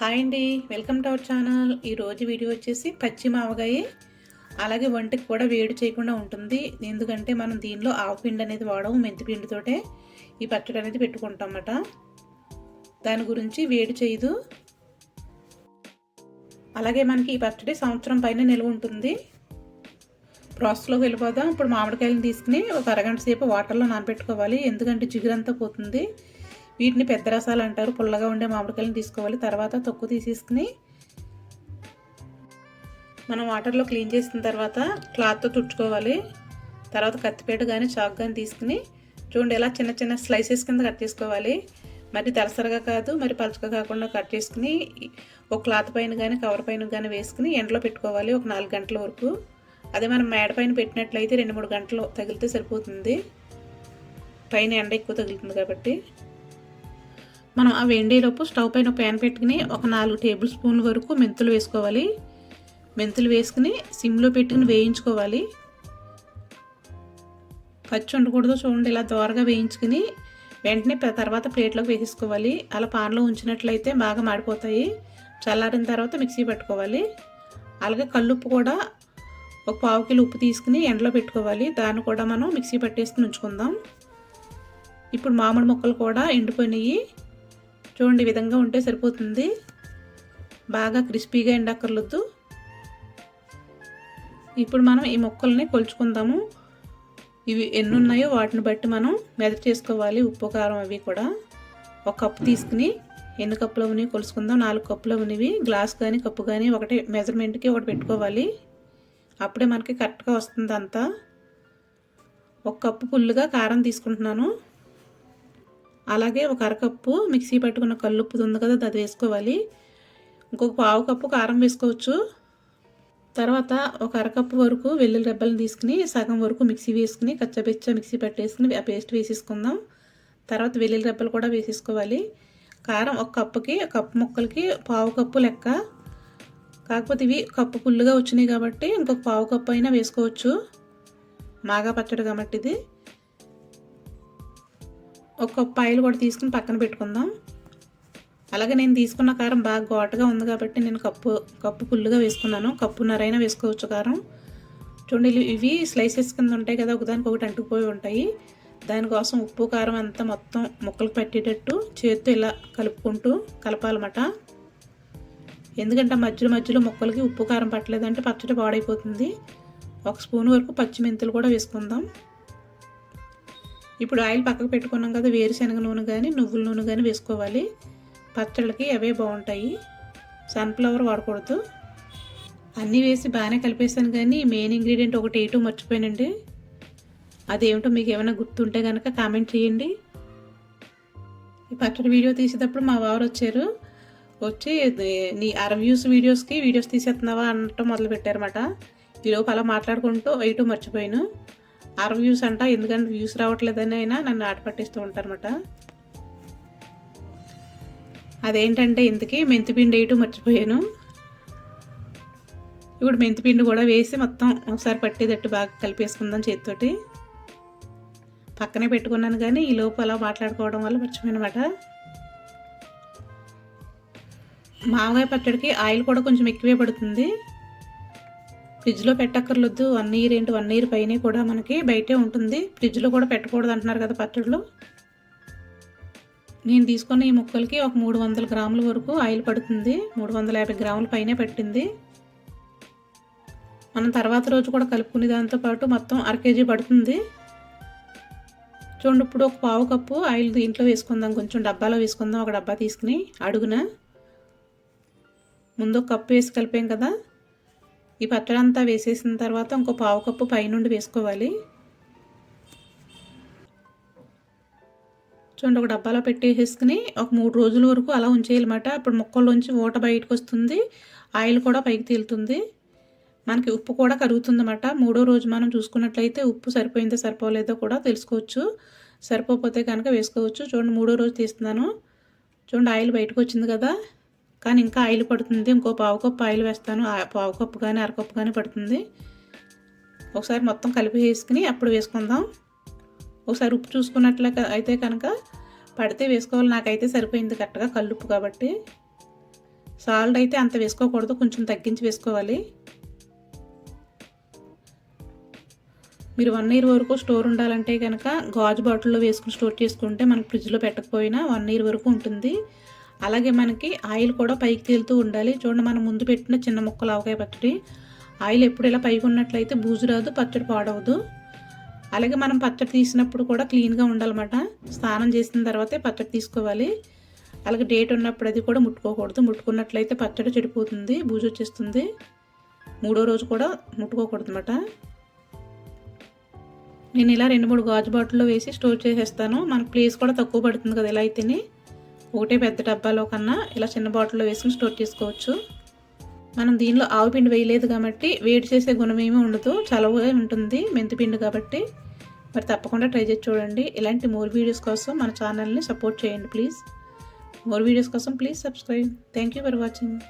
Hi అండి welcome to our channel. ఈరోజు video వచ్చేసి పచ్చి మావగాయ అలాగే వంటకి కూడా వేడి చేయకుండా ఉంటుంది. ఎందుకంటే మనం దీనిలో ఆవపిండి అనేది వాడము మెంతిపిండితోటే ఈ పచ్చడి అనేది పెట్టుకుంటాం అన్నమాట దాని గురించి వేడి చేయదు. అలాగే మనకి ఈ పచ్చడి సంవత్సరం పైన నిల్వ ఉంటుంది. ప్రాసెస్లోకి వెళ్ళిపోదాం. ఇప్పుడు మామిడికాయలను తీసుకుని ఒక అరగంట సేపు వాటర్లో నానబెట్టుకోవాలి. ఎందుకంటే జిగురంతా పోతుంది. వీటిని పెద్ద రసాలు అంటారు. పుల్లగా ఉండే మామిడికాయలను తీసుకోవాలి. తర్వాత తొక్కు తీసేసుకుని మనం వాటర్లో క్లీన్ చేసిన తర్వాత క్లాత్తో తుడుచుకోవాలి. తర్వాత కత్తిపేట కానీ చాక్ కానీ తీసుకుని చూడండి ఇలా చిన్న చిన్న స్లైసెస్ కింద కట్ చేసుకోవాలి. మరి దరసరగా కాదు మరి పలుచగా కాకుండా కట్ చేసుకుని ఒక క్లాత్ పైన కానీ కవర్ పైన కానీ వేసుకుని ఎండలో పెట్టుకోవాలి ఒక నాలుగు గంటల వరకు. అదే మనం మేడ పైన పెట్టినట్లయితే రెండు మూడు గంటలు తగిలితే సరిపోతుంది. పైన ఎండ ఎక్కువ తగులుతుంది కాబట్టి. మనం ఆ వెండేలోపు స్టవ్ పైన ప్యాన్ పెట్టుకుని ఒక నాలుగు టేబుల్ స్పూన్ల వరకు మెంతులు వేసుకోవాలి. మెంతులు వేసుకుని సిమ్లో పెట్టుకుని వేయించుకోవాలి. పచ్చి ఉండకూడదు చూడండి ఇలా దోరగా వేయించుకుని వెంటనే తర్వాత ప్లేట్లోకి వేసేసుకోవాలి. అలా పాన్లో ఉంచినట్లయితే బాగా మాడిపోతాయి. చల్లారిన తర్వాత మిక్సీ పెట్టుకోవాలి. అలాగే కల్లుప్పు కూడా ఒక పావు కిలో ఉప్పు తీసుకుని ఎండలో పెట్టుకోవాలి. దాన్ని కూడా మనం మిక్సీ పట్టేసుకుని ఉంచుకుందాం. ఇప్పుడు మామిడి ముక్కలు కూడా ఎండిపోయినాయి. చూడండి ఈ విధంగా ఉంటే సరిపోతుంది. బాగా క్రిస్పీగా ఎండక్కర్లొద్దు ఇప్పుడు మనం ఈ మొక్కల్ని కొలుచుకుందాము. ఇవి ఎన్ని ఉన్నాయో వాటిని బట్టి మనం మెదర్ చేసుకోవాలి ఉప్పు కారం అవి కూడా. ఒక కప్పు తీసుకుని ఎన్ని కప్పులు ఉన్నవి కొలుసుకుందాం. నాలుగు కప్పులు ఉన్నవి గ్లాస్ కానీ కప్పు కానీ ఒకటి మెజర్మెంట్కి ఒకటి పెట్టుకోవాలి. అప్పుడే మనకి కరెక్ట్గా వస్తుంది అంతా ఒక కప్పు ఫుల్గా కారం తీసుకుంటున్నాను. అలాగే ఒక అరకప్పు మిక్సీ పట్టుకున్న కల్లుప్పు ఉంది కదా అది వేసుకోవాలి. ఇంకొక పావు కప్పు కారం వేసుకోవచ్చు. తర్వాత ఒక అరకప్పు వరకు వెల్లుల్లి రెబ్బలను తీసుకుని సగం వరకు మిక్సీ వేసుకుని కచ్చబెచ్చ మిక్సీ పట్టేసుకుని ఆ పేస్ట్ వేసేసుకుందాం. తర్వాత వెల్లుల్లి రెబ్బలు కూడా వేసేసుకోవాలి. కారం ఒక కప్పుకి కప్పు ముక్కలకి పావు కప్పు లెక్క. కాకపోతే ఇవి కప్పు ఫుల్గా వచ్చినాయి కాబట్టి ఇంకొక పావు కప్పు అయినా వేసుకోవచ్చు. మాగా పచ్చడి కాబట్టి ఇది. ఒక కప్పు ఆయిల్ కూడా తీసుకుని పక్కన పెట్టుకుందాం. అలాగే నేను తీసుకున్న కారం బాగా ఘాటుగా ఉంది కాబట్టి నేను కప్పు కప్పు ఫుల్గా వేసుకున్నాను. కప్పున్నరైనా వేసుకోవచ్చు కారం. చూడండి ఇవి స్లైసెస్ కింద ఉంటాయి కదా ఒకదానికి ఒకటి అంటుకుపోయి ఉంటాయి. దానికోసం ఉప్పు కారం అంతా మొత్తం ముక్కలకు పట్టేటట్టు చేత్తో ఇలా కలుపుకుంటూ కలపాలన్నమాట. ఎందుకంటే మధ్యలో మధ్యలో ముక్కలకి ఉప్పు కారం పట్టలేదంటే పచ్చడి పాడైపోతుంది. ఒక స్పూన్ వరకు పచ్చిమెంతులు కూడా వేసుకుందాం. ఇప్పుడు ఆయిల్ పక్కకు పెట్టుకున్నాం కదా వేరుశనగ నూనె కానీ నువ్వుల నూనె కానీ వేసుకోవాలి. పచ్చళ్ళకి అవే బాగుంటాయి. సన్ఫ్లవర్ వాడకూడదు. అన్నీ వేసి బాగానే కలిపేసాను కానీ మెయిన్ ఇంగ్రీడియంట్ ఒకటి ఏటో మర్చిపోయానండి. అదేమిటో మీకు ఏమైనా గుర్తుంటే కనుక కామెంట్ చేయండి. ఈ పచ్చడి వీడియో తీసేటప్పుడు మా వారు వచ్చారు. వచ్చి నీ అరవ్యూస్ వీడియోస్కి వీడియోస్ తీసేస్తున్నావా అనటం మొదలు పెట్టారన్నమాట ఈలోపు అలా మాట్లాడుకుంటూ వేయటం మర్చిపోయాను. అర వ్యూస్ అంట ఎందుకంటే వ్యూస్ రావట్లేదని అయినా నన్ను ఆట పట్టిస్తూ ఉంటారన్నమాట. అదేంటంటే ఇంతకీ మెంతిపిండి వేయటం మర్చిపోయాను. ఇప్పుడు మెంతిపిండి కూడా వేసి మొత్తం ఒకసారి పట్టేటట్టు బాగా కలిపేసుకుందాం చేతితోటి. పక్కనే పెట్టుకున్నాను కానీ ఈ లోపు అలా మాట్లాడుకోవడం వల్ల మర్చిపోయినమాట. మామగాయ పచ్చడికి ఆయిల్ కూడా కొంచెం ఎక్కువే పడుతుంది. ఫ్రిడ్జ్లో పెట్టక్కర్లొద్దు. వన్ ఇయర్ ఏంటి? వన్ ఇయర్ పైన కూడా మనకి బయటే ఉంటుంది. ఫ్రిడ్జ్లో కూడా పెట్టకూడదు అంటున్నారు కదా పచ్చడిలో నేను తీసుకున్న ఈ ముక్కలకి ఒక మూడు వందల గ్రాముల వరకు ఆయిల్ పడుతుంది. మూడు వందల యాభై గ్రాముల పైనే పట్టింది. మనం తర్వాత రోజు కూడా కలుపుకునే దాంతోపాటు మొత్తం అర కేజీ పడుతుంది. చూడండి ఇప్పుడు ఒక పావు కప్పు ఆయిల్ దీంట్లో వేసుకుందాం. కొంచెం డబ్బాలో వేసుకుందాం. ఒక డబ్బా తీసుకుని అడుగున. ముందు ఒక కప్పు వేసి కలిపాం కదా. ఈ పచ్చడి అంతా వేసేసిన తర్వాత ఇంకో పావు కప్పు పైనుండి వేసుకోవాలి. చూడండి ఒక డబ్బాలో పెట్టేసేసుకుని ఒక మూడు రోజుల వరకు అలా ఉంచేయాలన్నమాట. అప్పుడు ముక్కల్లోంచి ఊట బయటకు వస్తుంది. ఆయిల్ కూడా పైకి తేలుతుంది. మనకి ఉప్పు కూడా కరుగుతుందన్నమాట. మూడో రోజు మనం చూసుకున్నట్లయితే ఉప్పు సరిపోయిందో సరిపోలేదో కూడా తెలుసుకోవచ్చు. సరిపోతే కనుక వేసుకోవచ్చు. చూడండి మూడో రోజు తీస్తున్నాను. చూడండి ఆయిల్ బయటకు వచ్చింది కదా. కానీ ఇంకా ఆయిల్ పడుతుంది. ఇంకో పావు కప్పు ఆయిల్ వేస్తాను. పావు కప్పు కానీ అరకప్పు కానీ పడుతుంది. ఒకసారి మొత్తం కలిపి వేసుకుని అప్పుడు వేసుకుందాం. ఒకసారి ఉప్పు చూసుకున్నట్లే అయితే కనుక పడితే వేసుకోవాలి. నాకైతే సరిపోయింది కరెక్ట్గా కల్లుప్పు కాబట్టి. సాల్ట్ అయితే అంత వేసుకోకూడదు. కొంచెం తగ్గించి వేసుకోవాలి. మీరు వన్ ఇయర్ వరకు స్టోర్ ఉండాలంటే కనుక గాజు బాటిల్లో వేసుకుని స్టోర్ చేసుకుంటే మనకు ఫ్రిడ్జ్లో పెట్టకపోయినా వన్ ఇయర్ వరకు ఉంటుంది. అలాగే మనకి ఆయిల్ కూడా పైకి తేలుతూ ఉండాలి. చూడండి మనం ముందు పెట్టిన చిన్న ముక్కలు ఆవకాయ పచ్చడి. ఆయిల్ ఎప్పుడు ఇలా పైకి ఉన్నట్లయితే బూజు రాదు పచ్చడి పాడవదు. అలాగే మనం పచ్చడి తీసినప్పుడు కూడా క్లీన్గా ఉండాలన్నమాట. స్నానం చేసిన తర్వాతే పచ్చడి తీసుకోవాలి. అలాగే డేట్ ఉన్నప్పుడు అది కూడా ముట్టుకోకూడదు. ముట్టుకున్నట్లయితే పచ్చడి చెడిపోతుంది బూజు వచ్చేస్తుంది. మూడో రోజు కూడా ముట్టుకోకూడదు అనమాట నేను ఇలా రెండు మూడు గాజు బాటిల్లో వేసి స్టోర్ చేసేస్తాను. మనకు ప్లేస్ కూడా తక్కువ పడుతుంది కదా ఇలా అయితేనే. ఒకటే పెద్ద డబ్బాలో కన్నా ఇలా చిన్న బాటిల్లో వేసుకుని స్టోర్ చేసుకోవచ్చు. మనం దీనిలో ఆవు పిండి వేయలేదు కాబట్టి వేడి చేసే గుణం ఏమీ ఉండదు. చలవగా ఉంటుంది. మెంతిపిండి కాబట్టి. మరి తప్పకుండా ట్రై చేసి చూడండి. ఇలాంటి మోర్ వీడియోస్ కోసం మన ఛానల్ని సపోర్ట్ చేయండి ప్లీజ్. మోర్ వీడియోస్ కోసం please subscribe. Thank you for watching.